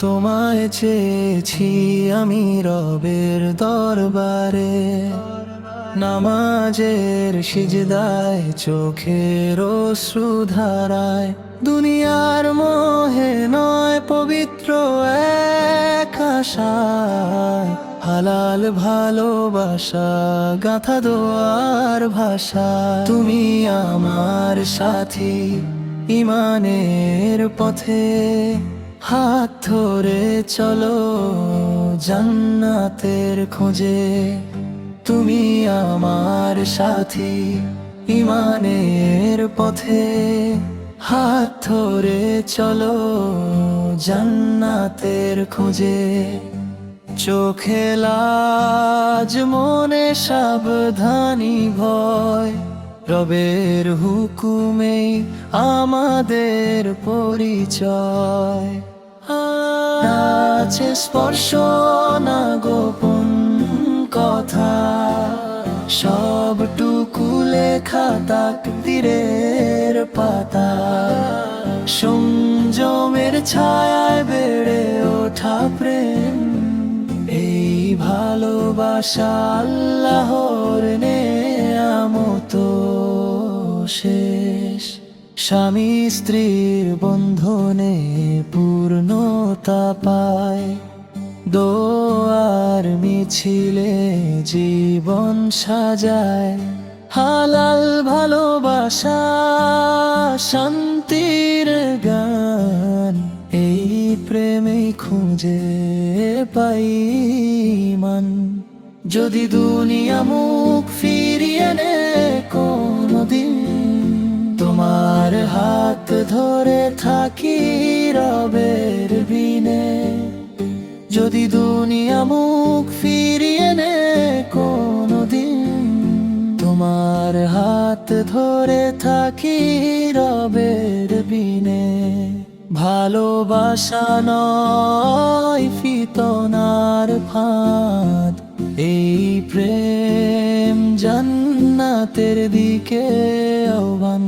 তোমায় চেয়েছি আমি রবের দরবারে। নামাজের সিজদায়, চোখের শ্রুধারায় দুনিয়ার মোহে নয়, পবিত্র এক আশায়। হালাল ভালোবাসা, গাথা দোয়ার ভাষা। তুমি আমার সাথী, ইমানের পথে। হাত ধরে চলো জান্নাতের খোঁজে। তুমি আমার সাথী ইমানের পথে। হাত ধরে চলো জান্নাতের খোঁজে। চোখে লাজ, মনে সাবধানী, ভয়। রবের হুকুমে আমাদের পরিচয়। আছে স্পর্শ না গোপন কথা। সবটুকু লেখা তাকদিরের পাতা। সংযমের ছায়ায় বেড়ে ওঠা প্রেম। এই ভালোবাসা আল্লাহর নে আমতো শেষ স্বামী স্ত্রীর বন্ধনে পূর্ণতা পায়। দোয়ার মিছিলে জীবন সাজায়। হালাল ভালোবাসা, শান্তির গান, এই প্রেমে খুঁজে পাই মান। যদি দুনিয়া মুখ ফিরিয়ে নে কোনদিন ধরে থাকি রবের বিনে। যদি দুনিয়া মুখ ফিরিয়ে নে কোনদিন, তোমার হাত ধরে থাকি রবের বিনে। ভালোবাসা নয় ফিতনার ফাঁদ, এই প্রেম জান্নাতের দিকে আহ্বান।